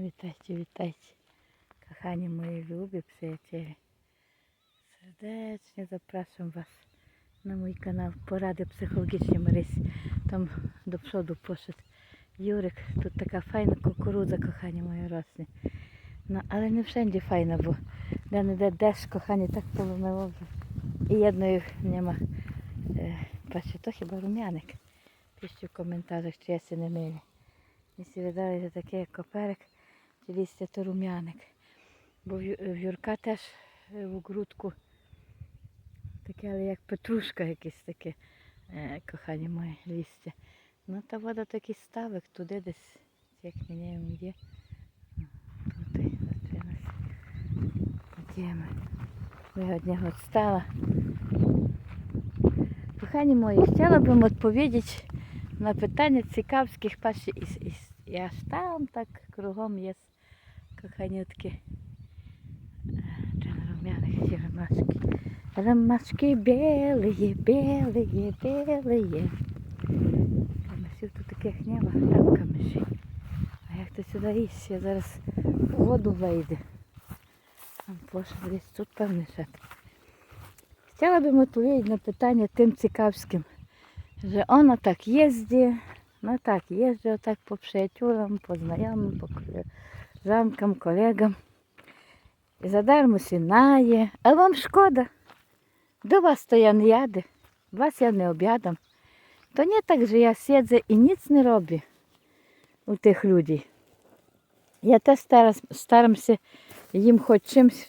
Вітайте, вітайте, кохані мої любі приятелі. Сердечно запрошую вас на мій канал Поради психологічні Марисі. Там до псоду пошит Юрик. Тут така файна кукурудза, кохані мої росне. Ну, але не всенді файна, бо де не де деш, кохані, так поломило. І одної нема. Е, бачите, то хіба рум'яник. Пишіть в коментарях, чи я не милі. Якщо ви дали такий як лістя, то рум'яник. Бо в, Юрка теж е, в грудку таке, але як петрушка якесь таке, е, кохані мої лістя. Ну та вода такий ставик туди десь, як міняємо є. Тут зустрілися. Йдемо. Я від відстала. Кохані мої, хотіла б вам відповідати на питання цікавських паші. І аж там так кругом є коханютки. Румяних ці ромашки. Ромашки белые, белые, белые. Камишів тут таких нема, там камиші. А як то сюди їсть, я зараз в воду вийде. Там поша десь тут певне ще. Хотіла б відповідати на питання тим цікавським. Że ona tak jeździ, no tak, jeżdżę tak po przyjaciołom, po znajomym, po koleżankom, kolegom. I za darmo się naje, a wam szkoda. Do was to ja nie jadę, was ja nie obiadam. To nie tak, że ja siedzę i nic nie robię u tych ludzi. Ja też staram, staram się im choć czymś,